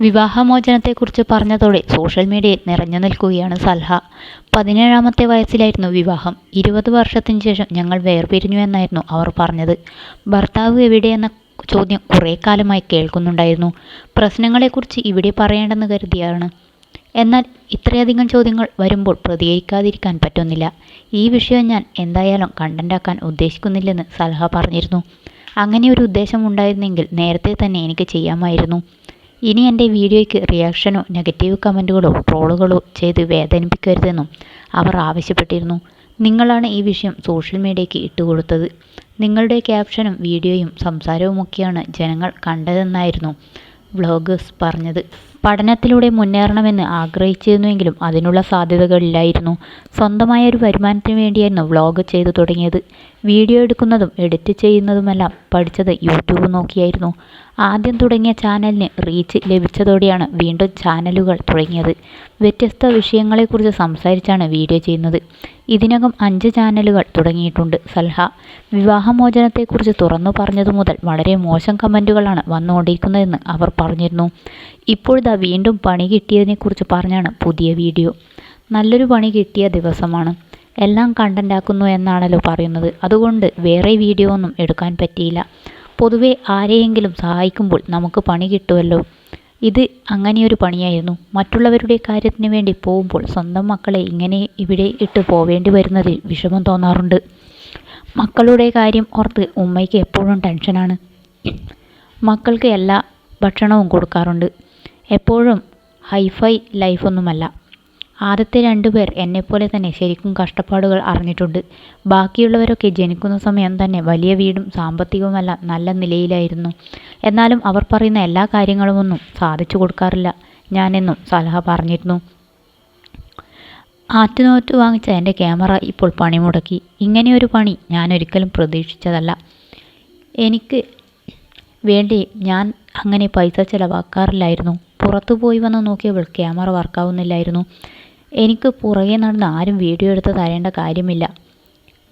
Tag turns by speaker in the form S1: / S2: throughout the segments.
S1: വിവാഹമോചനത്തെക്കുറിച്ച് പറഞ്ഞതോടെ social മീഡിയയിൽ നിറഞ്ഞു നിൽക്കുകയാണ് സൽഹ. പതിനേഴാമത്തെ വയസ്സിലായിരുന്നു വിവാഹം. ഇരുപത് വർഷത്തിന് ശേഷം ഞങ്ങൾ വേർപിരിഞ്ഞു എന്നായിരുന്നു അവർ പറഞ്ഞത്. ഭർത്താവ് എവിടെയെന്ന ചോദ്യം കുറേ കാലമായി കേൾക്കുന്നുണ്ടായിരുന്നു. പ്രശ്നങ്ങളെക്കുറിച്ച് ഇവിടെ പറയേണ്ടെന്ന് കരുതിയാണ്. എന്നാൽ ഇത്രയധികം ചോദ്യങ്ങൾ വരുമ്പോൾ പ്രതികരിക്കാതിരിക്കാൻ പറ്റുന്നില്ല. ഈ വിഷയം ഞാൻ എന്തായാലും കണ്ടന്റാക്കാൻ ഉദ്ദേശിക്കുന്നില്ലെന്ന് സൽഹ പറഞ്ഞിരുന്നു. അങ്ങനെ ഒരു ഉദ്ദേശം ഉണ്ടായിരുന്നെങ്കിൽ നേരത്തെ തന്നെ എനിക്ക് ചെയ്യാമായിരുന്നു. ഇനി എന്റെ വീഡിയോയ്ക്ക് റിയാക്ഷനോ നെഗറ്റീവ് കമന്റുകളോ ട്രോളുകളോ ചെയ്ത് വേദനിപ്പിക്കരുതെന്നും അവർ ആവശ്യപ്പെട്ടിരുന്നു. നിങ്ങളാണ് ഈ വിഷയം സോഷ്യൽ മീഡിയയ്ക്ക് ഇട്ടുകൊടുത്തത് നിങ്ങളുടെ ക്യാപ്ഷനും വീഡിയോയും സംസാരവുമൊക്കെയാണ് ജനങ്ങൾ കണ്ടതെന്നായിരുന്നു. വ്ളോഗേഴ്സ് പറഞ്ഞത്. പഠനത്തിലൂടെ മുന്നേറണമെന്ന് ആഗ്രഹിച്ചിരുന്നുവെങ്കിലും അതിനുള്ള സാധ്യതകളില്ലായിരുന്നു. സ്വന്തമായ ഒരു വരുമാനത്തിന് വേണ്ടിയായിരുന്നു വ്ളോഗ് ചെയ്തു തുടങ്ങിയത്. വീഡിയോ എടുക്കുന്നതും എഡിറ്റ് ചെയ്യുന്നതുമെല്ലാം പഠിച്ചത് യൂട്യൂബ് നോക്കിയായിരുന്നു. ആദ്യം തുടങ്ങിയ ചാനലിന് റീച്ച് ലഭിച്ചതോടെയാണ് വീണ്ടും ചാനലുകൾ തുടങ്ങിയത്. വ്യത്യസ്ത വിഷയങ്ങളെക്കുറിച്ച് സംസാരിച്ചാണ് വീഡിയോ ചെയ്യുന്നത്. ഇതിനകം അഞ്ച് ചാനലുകൾ തുടങ്ങിയിട്ടുണ്ട്. സൽഹ വിവാഹമോചനത്തെക്കുറിച്ച് തുറന്നു പറഞ്ഞതു മുതൽ വളരെ മോശം കമന്റുകളാണ് വന്നുകൊണ്ടിരിക്കുന്നതെന്ന് അവർ പറഞ്ഞിരുന്നു. ഇപ്പോഴിതാ വീണ്ടും പണി കിട്ടിയതിനെക്കുറിച്ച് പറഞ്ഞാണ് പുതിയ വീഡിയോ. നല്ലൊരു പണി കിട്ടിയ ദിവസമാണ്. എല്ലാം കണ്ടന്റാക്കുന്നു എന്നാണല്ലോ പറയുന്നത്. അതുകൊണ്ട് വേറെ വീഡിയോ ഒന്നും എടുക്കാൻ പറ്റിയില്ല. പൊതുവെ ആരെയെങ്കിലും സഹായിക്കുമ്പോൾ നമുക്ക് പണി കിട്ടുമല്ലോ. ഇത് അങ്ങനെയൊരു പണിയായിരുന്നു. മറ്റുള്ളവരുടെ കാര്യത്തിന് വേണ്ടി പോകുമ്പോൾ സ്വന്തം മക്കളെ ഇങ്ങനെ ഇവിടെ ഇട്ട് പോവേണ്ടി വരുന്നതിൽ വിഷമം തോന്നാറുണ്ട്. മക്കളുടെ കാര്യം ഓർത്ത് ഉമ്മയ്ക്ക് എപ്പോഴും ടെൻഷനാണ്. മക്കൾക്ക് എല്ലാ ഭക്ഷണവും കൊടുക്കാറുണ്ട്. എപ്പോഴും ഹൈഫൈ ലൈഫൊന്നുമല്ല. ആദ്യത്തെ രണ്ടുപേർ എന്നെപ്പോലെ തന്നെ ശരിക്കും കഷ്ടപ്പാടുകൾ അറിഞ്ഞിട്ടുണ്ട്. ബാക്കിയുള്ളവരൊക്കെ ജനിക്കുന്ന സമയം തന്നെ വലിയ വീടും സാമ്പത്തികവുമെല്ലാം നല്ല നിലയിലായിരുന്നു. എന്നാലും അവർ പറയുന്ന എല്ലാ കാര്യങ്ങളുമൊന്നും സാധിച്ചു കൊടുക്കാറില്ല. ഞാനെന്നും സലഹ പറഞ്ഞിരുന്നു. ആറ്റുനോറ്റ് വാങ്ങിച്ച എന്റെ ക്യാമറ ഇപ്പോൾ പണിമുടക്കി ഇങ്ങനെയൊരു പണി ഞാൻ ഒരിക്കലും പ്രതീക്ഷിച്ചതല്ല. എനിക്ക് വേണ്ടി ഞാൻ അങ്ങനെ പൈസ ചിലവാക്കാറില്ലായിരുന്നു. പുറത്തു പോയി വന്ന് നോക്കിയപ്പോൾ ക്യാമറ വർക്കാവുന്നില്ലായിരുന്നു. എനിക്ക് പുറകെ നടന്ന് ആരും വീഡിയോ എടുത്ത് തരേണ്ട കാര്യമില്ല.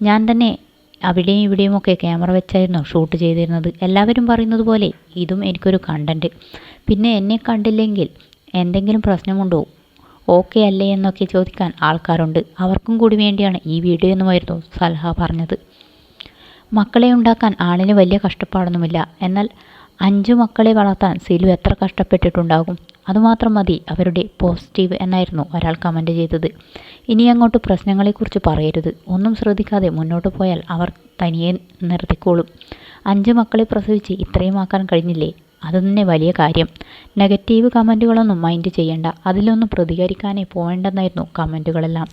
S1: ഞാൻ തന്നെ അവിടെയും ഇവിടെയും ഒക്കെ ക്യാമറ വെച്ചായിരുന്നു ഷൂട്ട് ചെയ്തിരുന്നത്. എല്ലാവരും പറയുന്നത് പോലെ ഇതും എനിക്കൊരു കണ്ടന്റ് പിന്നെ എന്നെ കണ്ടില്ലെങ്കിൽ എന്തെങ്കിലും പ്രശ്നമുണ്ടോ? ഓക്കെ അല്ലേ എന്നൊക്കെ ചോദിക്കാൻ ആൾക്കാരുണ്ട്. അവർക്കും കൂടി വേണ്ടിയാണ് ഈ വീഡിയോ എന്നുമായിരുന്നു സൽഹ പറഞ്ഞത്. മക്കളെ ഉണ്ടാക്കാൻ ആളിന് വലിയ കഷ്ടപ്പാടൊന്നുമില്ല. എന്നാൽ അഞ്ചു മക്കളെ വളർത്താൻ സിലു എത്ര കഷ്ടപ്പെട്ടിട്ടുണ്ടാകും? അതുമാത്രം മതി അവരുടെ പോസിറ്റീവ് എന്നായിരുന്നു ഒരാൾ കമന്റ് ചെയ്തത്. ഇനി അങ്ങോട്ട് പ്രശ്നങ്ങളെക്കുറിച്ച് പറയരുത്. ഒന്നും ശ്രദ്ധിക്കാതെ മുന്നോട്ട് പോയാൽ അവർ തനിയെ നിർത്തിക്കോളും. അഞ്ച് മക്കളെ പ്രസവിച്ച് ഇത്രയും ആക്കാൻ കഴിഞ്ഞില്ലേ? അത് തന്നെ വലിയ കാര്യം. നെഗറ്റീവ് കമന്റുകളൊന്നും മൈൻഡ് ചെയ്യേണ്ട. അതിലൊന്നും പ്രതികരിക്കാനേ പോകേണ്ടെന്നായിരുന്നു കമന്റുകളെല്ലാം